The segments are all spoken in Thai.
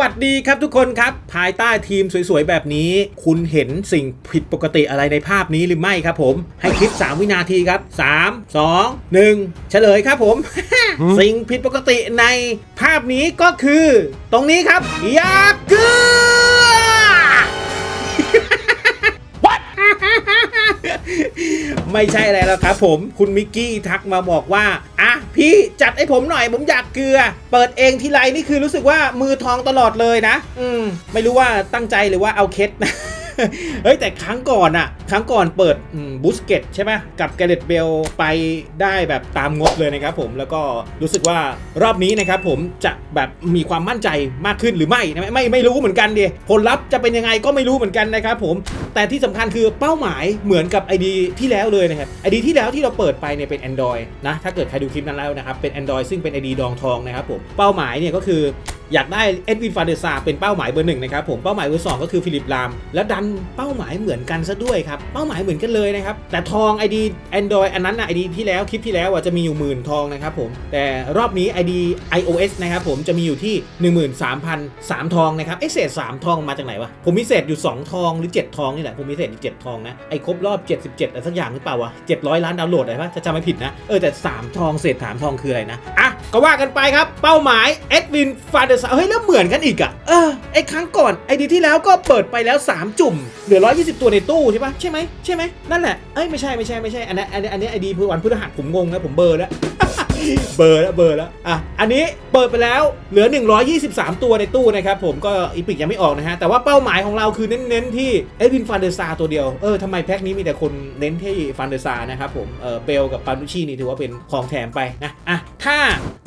วัสดีครับทุกคนครับ ภายใต้ทีมสวยๆ แบบนี้ คุณเห็นสิ่งผิดปกติอะไรในภาพนี้หรือไม่ครับผม ให้คิด 3 วินาทีครับ 3 2 1 เฉลยครับผม สิ่งผิดปกติในภาพนี้ก็คือ ตรงนี้ครับยากลือ ไม่ใช่อะไรแล้วครับผมคุณมิกกี้ทักมาบอกว่าอะพี่จัดให้ผมหน่อยผมอยากเกลือ เปิดเองทีไรนี่คือรู้สึกว่ามือทองตลอดเลยนะ อืมไม่รู้ว่าตั้งใจหรือว่าเอาเคสนะ เฮ้ยแต่ครั้งก่อนอะครั้งก่อนเปิดบูสเกตใช่ไหมกับแกเรตเบลไปได้แบบตามงบเลยนะครับผมแล้วก็รู้สึกว่ารอบนี้นะครับผมจะแบบมีความมั่นใจมากขึ้นหรือไม่ไม่ไม่ไม่รู้เหมือนกันดิผลลัพธ์จะเป็นยังไงก็ไม่รู้เหมือนกันนะครับผมแต่ที่สำคัญคือเป้าหมายเหมือนกับ ID ที่แล้วเลยนะครับ ID ที่แล้วที่เราเปิดไปเนี่ยเป็น Android นะถ้าเกิดใครดูคลิปนั้นแล้วนะครับเป็น Android ซึ่งเป็น ID ดองทองนะครับผมเป้าหมายเนี่ยก็คือ อยากได้เอ็ดวินฟาเดซาเป็นเป้าหมายเบอร์หนึ่งนะครับผมเป้าหมายเบอร์สองก็คือฟิลิปลาม แล้วดันเป้าหมายเหมือนกันซะด้วยครับเป้าหมายเหมือนกันเลยนะครับแต่ทอง ID Android อันนั้นนะ ID ที่แล้วคลิปที่แล้วอะจะมีอยู่หมื่นทองนะครับผมแต่รอบนี้ ID iOS นะครับผมจะมีอยู่ที่ 13,003 ทองนะครับเอเศษ3ทองมาจากไหนวะผมมีเศษอยู่ 2 ทองหรือ 7 ทองนี่แหละผมมีเศษอยู่7ทองนะไอครบรอบ 77อะไรสักอย่างหรือเปล่าวะ700 ล้านดาวน์โหลดอะไรปะจะจำไม่ผิดนะเออแต่ 3 ทองเศษ3ทองคืออะไรนะอะก็ว่ากันไปครับเป้าหมายเอ็ดวินฟาเดอร์เฮ้ยแล้วเหมือนกันอีกอะเออไอ้ครั้งก่อนไอดีที่แล้วก็เปิดไปแล้ว 3 จุ่มเหลือ 120 ตัวในตู้ใช่ปะใช่ไหมใช่ไหมนั่นแหละเอ้ยไม่ใช่ไม่ใช่ไม่ใช่อันนี้อันนี้อันนี้ไอดีวันพฤหัสผมงงแล้วผมเบอร์แล้ว เบอร์แล้วเบอร์แล้วอะอันนี้เปิดไปแล้วเหลือ 123 ตัวในตู้นะครับผมก็อีพิกยังไม่ออกนะฮะ แต่ว่าเป้าหมายของเราคือเน้นๆที่เอ็ดวินฟันเดอร์ซาตัวเดียว เออทำไมแพ็คนี้มีแต่คนเน้นที่ฟันเดอร์ซานะครับผมเออเบลกับปานุชีนี่ถือว่าเป็นของแถมไปนะอะถ้า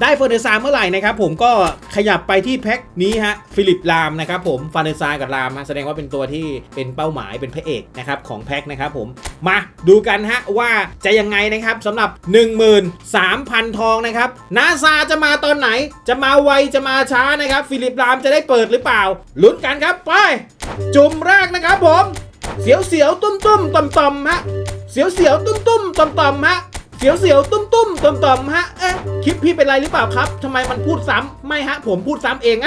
ได้ฟันเดอร์ซาเมื่อไหร่นะครับผมก็ขยับไปที่แพ็คนี้ฮะฟิลิปลามนะครับผมฟันเดอร์ซากับลามแสดงว่าเป็นตัวที่เป็นเป้าหมายเป็นพระเอกนะครับของแพ็คนะครับผมมาดูกันฮะว่าจะยังไงนะครับสำหรับ 13,000ทองนะครับนาซาจะมาตอนไหน จะมาไวจะมาช้านะครับ ฟิลิปรามจะได้เปิดหรือเปล่า ลุ้นกันครับไป จุ่มแรกนะครับผม เสียวเสียวตุ้มตุ้มต่อมต่อมฮะ เสียวเสียวตุ้มตุ้มต่อมต่อมฮะ เสียวเสียวตุ้มตุ้มต่อมต่อมฮะ เอ๊ะคลิปพี่เป็นไรหรือเปล่าครับทำไมมันพูดซ้ำไม่ฮะ ผมพูดซ้ำเอง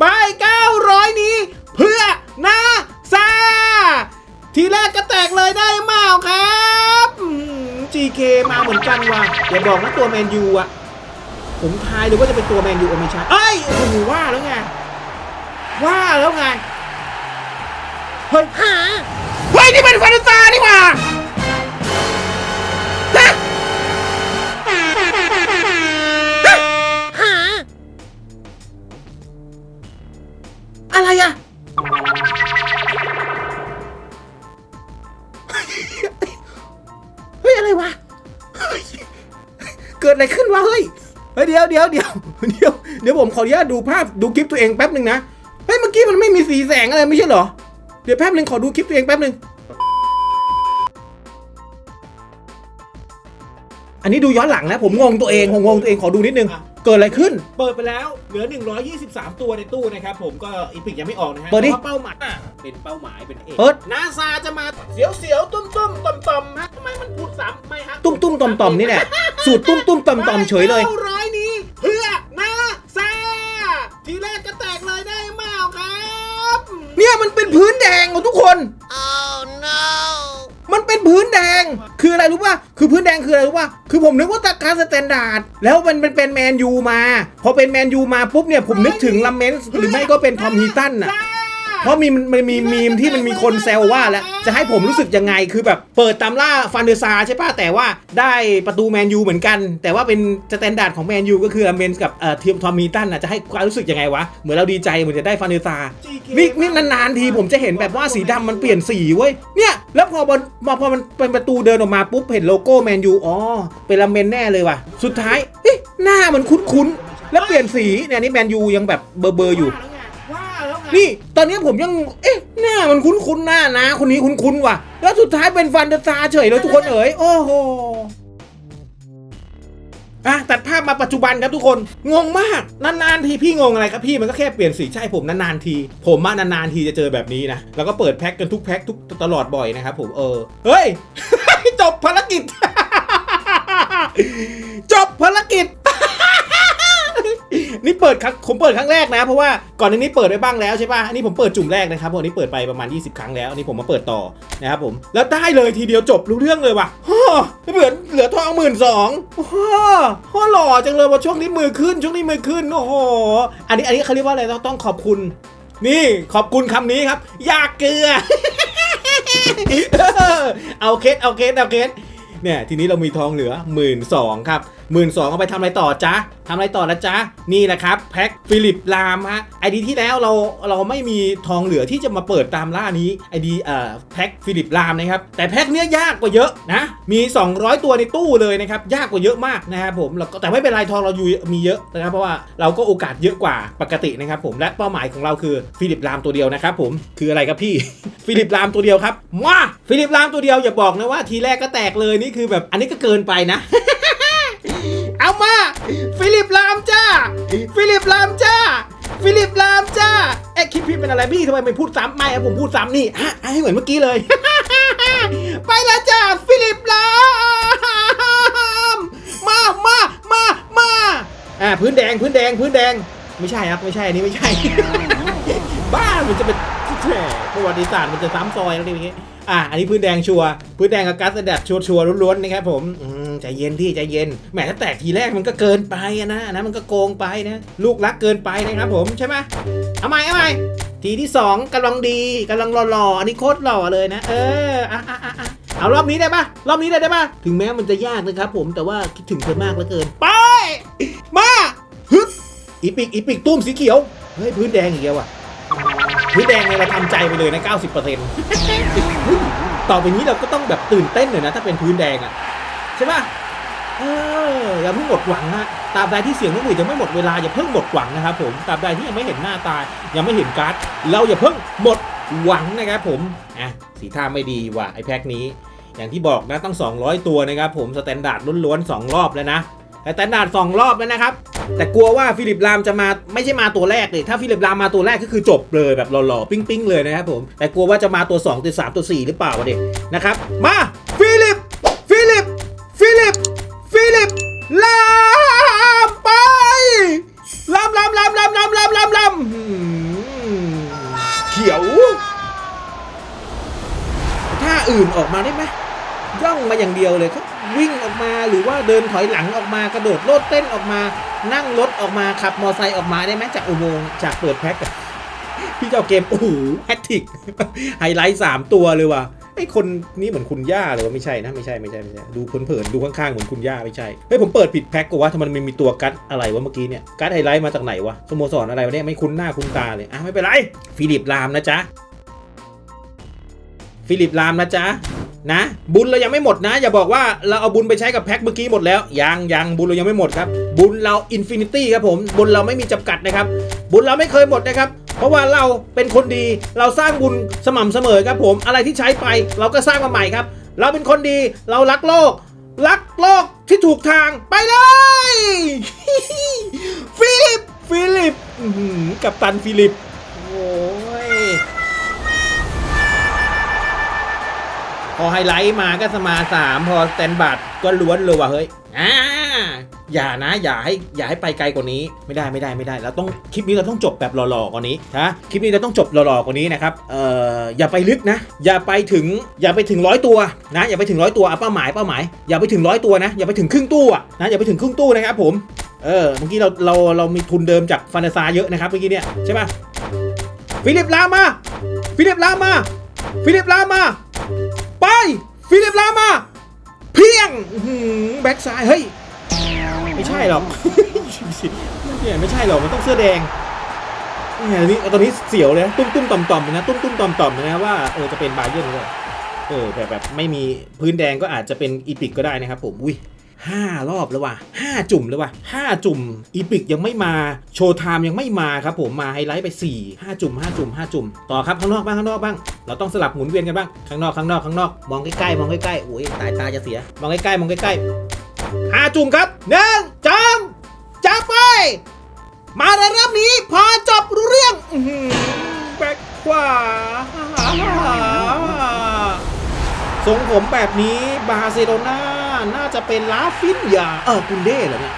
ไป900 นี้ เพื่อนาซา ทีแรกก็แตกเลยได้เมาครับอืม GK มาเหมือนกันว่ะอย่าบอกนะตัวแมนยูอะผมทายเลยว่าจะเป็นตัวแมนยูเอาไม่ใช่เอ้ยโอ้โหว่าแล้วไง ว่าแล้วไง เฮ้ยเฮ้ยนี่เป็นฟานุตานี่หว่า เกิดอะไรขึ้นวะเฮ้ยเฮ้ยเดี๋ยวเดี๋ยวเดี๋ยวเดี๋ยวเดี๋ยวผมขออนุญาตดูภาพดูคลิปตัวเองแป๊บหนึ่งนะเฮ้ยเมื่อกี้มันไม่มีสีแสงอะไรไม่ใช่เหรอเดี๋ยวแป๊บหนึ่งขอดูคลิปตัวเองแป๊บหนึ่งอันนี้ดูย้อนหลังนะผมงงตัวเองผมงงตัวเองขอดูนิดนึงเกิดอะไรขึ้น เปิดไปแล้วเหลือ 123 ตัวในตู้นะครับผมก็อีพิกยังไม่ออกนะฮะเปิดดิพราะว่าเป้าหมายอะเป็นเป้าหมายเป็นเอกเปิดนาซาจะมาเสียวเสียวๆตุ้มตุ้มต่อมต่อมๆฮะทำไมมันพูดซ้ำไม่ฮะตุ้มตุ้มต่อมต่อมนี่แหละ สูตรตุ้มตุ้มต่อมต่อมเฉยเลยก้าร้อยนี้เพื่อนาซาทีแรกก็แตกเลยได้เมาครับ เนี่ยมันเป็นพื้นแดงของทุกคนมันเป็นพื้นแดงคืออะไรรู้ป่ะคือพื้นแดงคืออะไรรู้ป่ะคือผมนึกว่าตาการสแตนดาร์ดแล้วมันเป็นเป็นแมนยูมา พอเป็นแมนยูมาปุ๊บเนี่ยผมนึกถึงลัมเมนส์หรือไม่ก็เป็นทอมฮีตันน่ะ เพราะมีมันมันมีมีมที่มันมีคนแซวว่าแล้วจะให้ผมรู้สึกยังไงคือแบบเปิดตามล่าฟันเดอร์ซาใช่ป่ะแต่ว่าได้ประตูแมนยูเหมือนกัน แต่ว่าเป็นสแตนดาร์ดของแมนยูก็คือลัมเมนส์กับเอ่อทีมทอมฮีตันน่ะจะให้ความรู้สึกยังไงวะเหมือนเราดีใจเหมือนจะได้ฟันเดอร์ซานี่นี่นานๆทีผมจะเห็นแบบว่าสีดำมันเปลี่ยนสีเว้ยเนี่ยแล้วพอบอลพอพอมันเป็นประตูเดินออกมาปุ๊บเห็นโลโก้แมนยูอ๋อเป็นลาเมนแน่เลยว่ะสุดท้ายเอ๊ะหน้ามันคุ้นๆแล้วเปลี่ยนสีเนี่ยนี่แมนยูยังแบบเบอร์เบอร์อยู่ว่าแล้วไง นี่ตอนนี้ผมยัง เอ๊ะ หน้ามันคุ้นๆหน้านะ คนนี้คุ้นๆว่ะ แล้วสุดท้ายเป็นฟันเดอร์ซาร์เฉยเลยทุกคนเอ๋ย โอ้โหอะตัดภาพมาปัจจุบันครับทุกคน งงมาก นานๆทีพี่งงอะไรครับพี่มันก็แค่เปลี่ยนสีใช่ผมนานๆที ผมมานานๆทีจะเจอแบบนี้นะ แล้วก็เปิดแพ็คกันทุกแพ็คทุกตลอดบ่อยนะครับผมเออ เฮ้ย จบภารกิจ จบภารกิจ นี่เปิดครั้งผมเปิดครั้งแรกนะ เพราะว่าก่อนอันนี้เปิดไปบ้างแล้วใช่ป่ะอันนี้ผมเปิดจุ่มแรกนะครับผมอันนี้เปิดไปประมาณ 20 ครั้งแล้วอันนี้ผมมาเปิดต่อนะครับผมแล้วได้เลยทีเดียวจบรู้เรื่องเลยว่ะฮ่อเหลือเหลือทองหมื่นสองฮ่อฮ่อหล่อจังเลยว่าช่วงนี้มือขึ้นช่วงนี้มือขึ้นโอ้โหอันนี้อันนี้เขาเรียกว่าอะไรต้องต้องขอบคุณ นี่ขอบคุณคำนี้ครับยากเกลือเอาเคสเอาเคสเอาเคสเนี่ยทีนี้เรามีทองเหลือหมื่นสองครับ หมื่นสองเอาไปทำอะไรต่อจ๊ะทำอะไรต่อละจ๊ะ นี่แหละครับแพ็คฟิลิปลามฮะไอดีที่แล้วเราเราไม่มีทองเหลือที่จะมาเปิดตามล่านี้ไอดีเอ่อแพ็คฟิลิปลามนะครับแต่แพ็คเนี้ยยากกว่าเยอะนะมี 200 ตัวในตู้เลยนะครับยากกว่าเยอะมากนะครับผมแล้วก็แต่ไม่เป็นไรทองเราอยู่มีเยอะนะครับเพราะว่าเราก็โอกาสเยอะกว่าปกตินะครับผมและเป้าหมายของเราคือฟิลิปลามตัวเดียวนะครับผมคืออะไรครับพี่ ฟิลิปลามตัวเดียวครับมาฟิลิปลามตัวเดียวอย่าบอกนะว่าทีแรกก็แตกเลยนี่คือแบบอันนี้ก็เกินไปนะ เอามา ฟิลิปลามจ้า ฟิลิปลามจ้า ฟิลิปลามจ้าเอ๊ะคลิปพี่เป็นอะไรพี่ทำไมไม่พูดซ้ำไม่ผมพูดซ้ำนี่ฮะให้เหมือนเมื่อกี้เลย ไปแล้วจ้าฟิลิปลามมามามามาอ่าพื้นแดงพื้นแดงพื้นแดงไม่ใช่ครับไม่ใช่อันนี้ไม่ใช่ บ้ามันจะเป็นแหมประวัติศาสตร์มันจะซ้ำซอยแล้วดิอย่างเงี้ยอะอันนี้พื้นแดงชัวร์พื้นแดงกับกัสแดดชัวร์ชัวร์ล้วนๆนะครับผมอืม ใจเย็นพี่ใจเย็นแหมถ้าแตกทีแรกมันก็เกินไปอะนะอันนะมันก็โกงไปนะลูกรักเกินไปนะครับผมใช่ไหมเอาใหม่เอาใหม่ทีที่สองกำลังดีกำลังหล่อๆอันนี้โคตรหล่อเลยนะ เอออะอะอะอะเอารอบนี้ได้ปะรอบนี้ได้ได้ปะถึงแม้มันจะยากนะครับผมแต่ว่าคิดถึงเธอมากเหลือเกิน ไป มาฮึบอีปิกอีปิกตุ้มสีเขียวเฮ้ยพื้นแดงอีกแล้วอะพื้นแดงเนี่ยเราทำใจไปเลยนะ 90%ต่อไปนี้เราก็ต้องแบบตื่นเต้นหน่อยนะ ถ้าเป็นพื้นแดงอะ ใช่ป่ะเอออย่าเพิ่งหมดหวังนะตราบใดที่เสียงนกหวีดยังไม่หมดเวลาอย่าเพิ่งหมดหวังนะครับผมตราบใดที่ยังไม่เห็นหน้าตายังไม่เห็นการ์ดเราอย่าเพิ่งหมดหวังนะครับผมอะสีท่าไม่ดีว่ะไอ้แพ็คนี้ อย่างที่บอกนะตั้ง 200 ตัวนะครับผมสแตนดาร์ดล้วนๆ2รอบแล้วนะแต่สแตนดาร์ด2รอบแล้วนะครับ แต่กลัวว่าฟิลิปลามจะมาไม่ใช่มาตัวแรกเลยถ้าฟิลิปลามมาตัวแรกก็คือจบเลยแบบหล่อๆ ปิ้งๆ เลยนะครับผมแต่กลัวว่าจะมาตัว 2 ตัว 3 ตัว 4 หรือเปล่าวะเด็กนะครับมา มาอย่างเดียวเลยเขาวิ่งออกมาหรือว่าเดินถอยหลังออกมากระโดดโลดเต้นออกมา นั่งรถออกมาขับมอไซค์ออกมาได้ไหมจากอุโมงค์จากเปิดแพ็คพี่เจ้าเกมโอ้โหแฮตติกไฮไลท์สามตัวเลยว่ะไอ้คนนี้เหมือนคุณย่าเลยว่าไม่ใช่นะไม่ใช่ไม่ใช่ไม่ใช่ดูเผินๆดูข้างๆเหมือนคุณย่าไม่ใช่เฮ้ยผมเปิดผิดแพ็คกูว่าทำไมมันมีตัวกัดอะไรวะเมื่อกี้เนี่ยกัดไฮไลท์มาจากไหนวะสโมสรอะไรวะเนี่ยไม่คุ้นหน้าคุ้นตาเลยอะไม่เป็นไรฟิลิปลามนะจ๊ะฟิลิปลามนะจ๊ะ นะ บุญเรายังไม่หมดนะ อย่าบอกว่าเราเอาบุญไปใช้กับแพ็คเมื่อกี้หมดแล้ว ยังยังบุญเรายังไม่หมดครับ บุญเราอินฟินิตี้ครับผม บุญเราไม่มีจำกัดนะครับ บุญเราไม่เคยหมดนะครับ เพราะว่าเราเป็นคนดี เราสร้างบุญสม่ำเสมอครับผม อะไรที่ใช้ไปเราก็สร้างมาใหม่ครับ เราเป็นคนดี เรารักโลก รักโลกที่ถูกทางไปเลยฟิลิป ฟิลิปกับตันฟิลิป โอ้ พอไฮไลท์มาก็สมาสามพอสแตนบัตก็ล้วนเลยว่ะเฮ้ยอ่าอย่านะ อย่าให้อย่าให้ไปไกลกว่านี้ไม่ได้ไม่ได้ไม่ได้เราต้องคลิปนี้เราต้องจบแบบหล่อๆกว่านี้นะคลิปนี้เราต้องจบหล่อๆกว่านี้นะครับเอ่ออย่าไปลึกนะ อย่าไปถึงอย่าไปถึงร้อยตัวนะอย่าไปถึงร้อยตัวอะเป้าหมายเป้าหมายอย่าไปถึงร้อยตัวนะอย่าไปถึงครึ่งตู้นะอย่าไปถึงครึ่งตู้นะครับผมเออเมื่อกี้เราเราเรามีทุนเดิมจากฟานาซาเยอะนะครับเมื่อกี้เนี่ยใช่ป่ะฟิลิปลามาฟิลิปลามาฟิลิปลามา ไป ฟิลิปลามา เพียงแบ็กซ้าย เฮ้ย ไม่ใช่หรอกเนี่ยไม่ใช่หรอก มันต้องเสื้อแดงเนี่ยนี่ตอนนี้เสียวเลยตุ้มตุ้มต่อมต่อมเลยนะ ตุ้มตุ้มต่อมต่อมเลยนะว่าเออจะเป็นบาเยอร์นด้วยเออแบบแบบไม่มีพื้นแดงก็อาจจะเป็นอีพิกก็ได้นะครับผม อุ้ย ห้ารอบแล้วว่ะห้าจุ่มแล้วว่ะห้าจุ่มอีพิกยังไม่มาโชว์ไทม์ยังไม่มาครับผมมาไฮไลท์ไป4ี่ห้าจุ่มห้าจุ่มห้าจุ่ม ต่อครับข้างนอกบ้างข้างนอกบ้าง เราต้องสลับหมุนเวียนกันบ้างข้างนอกข้างนอกข้างนอกมองใกล้ๆมองใกล้ๆโอ้ยตายตาจะเสีย มองใกล้ๆมองใกล้ๆห้าจุ่มครับหนึ่งจังจับไป มาในรอบนี้พอจบรู้เรื่องแบ็คขวา ทรงผมแบบนี้บาร์เซโลนาน่าจะเป็นลาฟินยาเออกุนเด้เหรอเนี่ย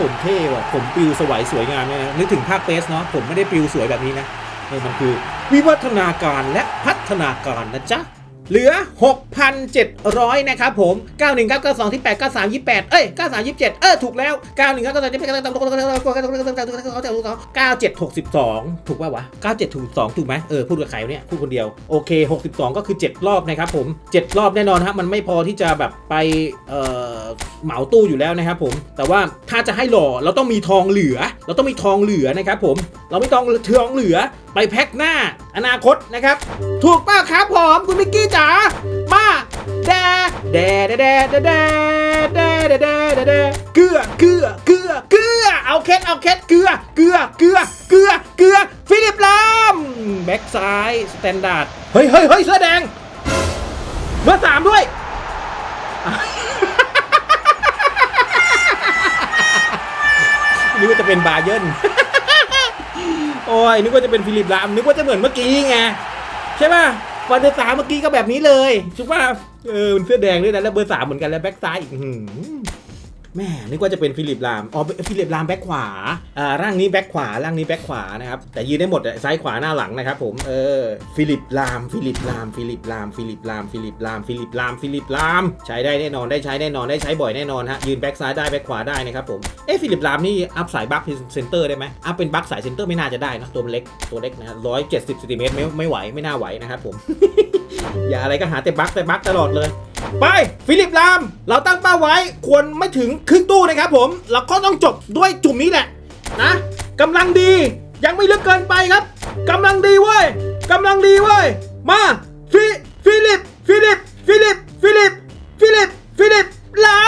ผมเท่ว่ะผมปิวสวยสวยงามเนี่ยนะนึกถึงภาคเปสเนาะผมไม่ได้ปิวสวยแบบนี้นะนี่มันคือวิวัฒนาการและพัฒนาการนะจ๊ะ เหลือ 6,700 นะครับผม 91 9 92 ที่8 93 28 เอ้ย 93 27 เออ ถูกแล้ว 91 9 92 97 62 ถูกป่าววะ 97 ถูก2ถูกไหมเออ พูดกับใครเนี่ย พูดคนเดียว โอเค 62 ก็คือ 7 รอบนะครับผม 7 รอบแน่นอนฮะ มันไม่พอที่จะแบบไป เอ่อ เหมาตู้อยู่แล้วนะครับผม แต่ว่าถ้าจะให้หล่อ เราต้องมีทองเหลือ เราต้องมีทองเหลือนะครับผม เราไม่ต้องทองเหลือ ไปแพ็คหน้า อนาคตนะครับ ถูกป่ะครับผมคุณมิกกี้จ๋ามาแดแดแดแดแดแดแดแดแดแดแดเกลือเกลือเกลือเกลือเอาเคสเอาเคสเกลือเกลือเกลือเกลือเกลือฟิลิปลามแบ็กซ้ายสแตนดาร์ดเฮ้ยเฮ้ยเฮ้ยเสื้อแดงเบอร์สามด้วยนึกว่าจะเป็นบาเยิร์น โอ้ยนึกว่าจะเป็นฟิลิปลามนึกว่าจะเหมือนเมื่อกี้ไงใช่ป่ะวันเดอร์สามเมื่อกี้ก็แบบนี้เลยถูกป่ะเออมันเสื้อแดงด้วยนะแล้วเบอร์สามเหมือนกันแล้วแบ็คซ้ายอีกหือ แม่นึกว่าจะเป็นฟิลิปลาม อ๋อ ฟิลิปลามแบ็คขวา อ่า ร่างนี้แบ็คขวา ร่างนี้แบ็คขวานะครับ แต่ยืนได้หมดอะซ้ายขวาหน้าหลังนะครับผม เออ ฟิลิปลาม ฟิลิปลาม ฟิลิปลาม ฟิลิปลาม ฟิลิปลาม ฟิลิปลาม ฟิลิปลาม ใช้ได้แน่นอน ได้ใช้แน่นอน ได้ใช้บ่อยแน่นอนฮะ ยืนแบ็คซ้ายได้แบ็คขวาได้นะครับผม เอ๊ฟิลิปลามนี่อัพสายบัคเซนเตอร์ได้ไหมอัพเป็นบัคสายเซนเตอร์ไม่น่าจะได้นะตัวเล็ก ตัวเล็กนะร้อยเจ็ดสิบเซนติเมตรไม่ไม่ไหว ไม่น่าไหวนะครับผม อย่าอะไรก็หาแต่บั๊กแต่บั๊กตลอดเลย ไปฟิลิปลาม เราตั้งเป้าไว้ควรไม่ถึงครึ่งตู้นะครับผม เราก็ต้องจบด้วยจุ่มนี้แหละนะกำลังดียังไม่ลึกเกินไปครับกำลังดีเว้ยกำลังดีเว้ยมาฟิฟิลิปฟิลิปฟิลิปฟิลิปฟิลิปฟิลิปลา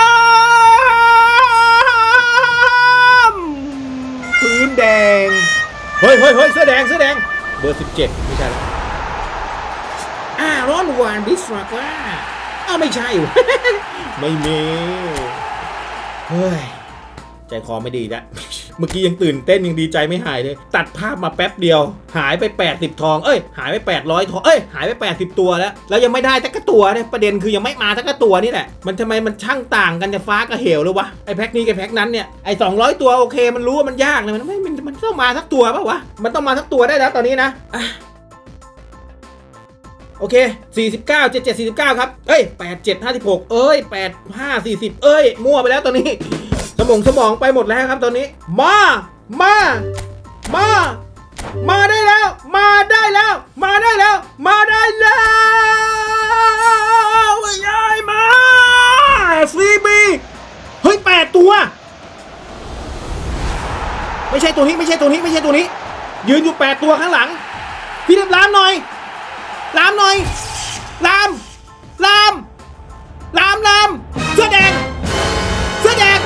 มพื้นแดงเฮ้ยเฮ้ยเฮ้ยเสื้อแดงเสื้อแดงเบอร์ 17 ไม่ใช่แล้วอ่ารอนวานบิสรักว่าาวไม่ใช่ ไม่มี เฮ้ย ใจคอไม่ดีแล้วเมื่อกี้ยังตื่นเต้นยังดีใจไม่หายเลย ตัดภาพมาแป๊บเดียว หายไป 80 ทอง เอ้ย หายไป 800 ทอง เอ้ย หายไป 80 ตัวแล้ว แล้วยังไม่ได้สักตัวเนี่ย ประเด็นคือยังไม่มาสักตัวนี่แหละ มันทำไมมันช่างต่างกันจะฟ้ากับเหวเลยวะ ไอ้แพ็คนี้กับแพ็คนั้นเนี่ย ไอ้200 ตัวโอเค มันรู้ว่ามันยากเลยมันไม่มันมันต้องมาสักตัวป่าวะ มันต้องมาสักตัวได้แล้วตอนนี้นะ โอเค 49 77 49 ครับ เอ้ย 87 56 เอ้ย 85 40 เอ้ย มั่วไปแล้วตอนนี้ สมองสมองไปหมดแล้วครับตอนนี้ มา มา มา มาได้แล้ว มาได้แล้ว มาได้แล้ว มาได้แล้วยายมาซีบีเฮ้ย 8 ตัว ไม่ใช่ตัวนี้ ไม่ใช่ตัวนี้ ไม่ใช่ตัวนี้ ยืนอยู่ 8 ตัวข้างหลัง พี่เรียบร้านหน่อย ลามหน่อย ลาม ลาม ลามลามเสื้อแดงเสื้อแดง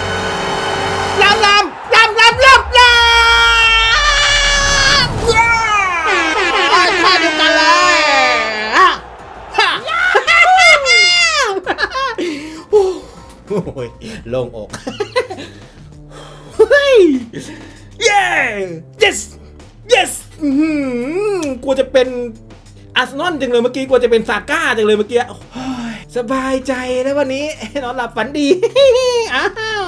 ลามลามลามลามลามลามย้าข้าเดียวกันเลยอะฮ่าโอ้ยโล่งอกเฮ้ยเย้ yes yes อื้อหือกลัวจะเป็น อาร์เซนอลจังเลยเมื่อกี้กลัวจะเป็นซาก้าจังเลยเมื่อกี้สบายใจแล้ววันนี้นอนหลับฝันดีอ้าว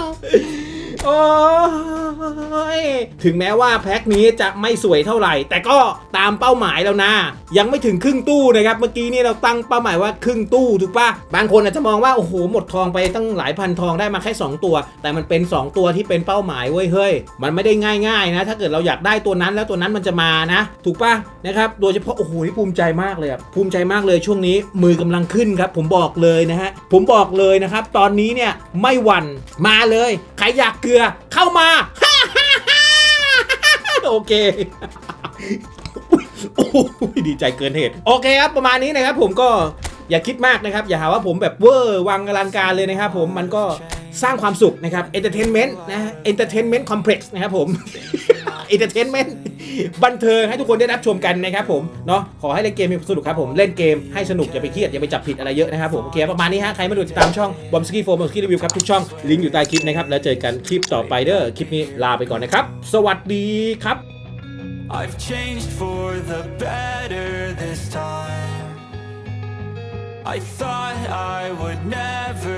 โอ้ยถึงแม้ว่าแพ็คนี้จะไม่สวยเท่าไหร่ แต่ก็ตามเป้าหมายแล้วนะ ยังไม่ถึงครึ่งตู้นะครับเมื่อกี้นี่เราตั้งเป้าหมายว่าครึ่งตู้ถูกปะบางคนอาจจะมองว่าโอ้โหหมดทองไปตั้งหลายพันทองได้มาแค่ 2 ตัว แต่มันเป็น 2 ตัวที่เป็นเป้าหมายเว้ยเฮ้ยมันไม่ได้ง่ายๆนะ ถ้าเกิดเราอยากได้ตัวนั้นแล้วตัวนั้นมันจะมานะ ถูกปะนะครับโดยเฉพาะโอ้โหนี่ภูมิใจมากเลยภูมิใจมากเลยช่วงนี้มือกำลังขึ้นครับ ผมบอกเลยนะฮะผมบอกเลยนะครับตอนนี้เนี่ยไม่หวั่นมาเลยใครอยากเกลือเข้ามาโอเคโอ้โหดีใจเกินเหตุ โอเคครับ ประมาณนี้นะครับผมก็อย่าคิดมากนะครับ อย่าหาว่าผมแบบเวอร์วังอลังการเลยนะครับผมมันก็สร้างความสุขนะครับเอนเตอร์เทนเมนต์นะเอนเตอร์เทนเมนต์คอมเพล็กซ์นะครับผม เอนเตอร์เทนเมนต์บันเทิงให้ทุกคนได้รับชมกันนะครับผมเนาะขอให้เล่นเกมมีความสนุกครับผมเล่นเกมให้สนุกอย่าไปเครียดอย่าไปจับผิดอะไรเยอะนะครับผมโอเคประมาณนี้ฮะใครไม่ดูติดตามช่องบอมสกี้โฟมบอมสกี้รีวิวครับทุกช่องลิงก์อยู่ใต้คลิปนะครับแล้วเจอกันคลิปต่อไปเด้อคลิปนี้ลาไปก่อนนะครับสวัสดีครับ I've changed for the better this time. I thought I would never.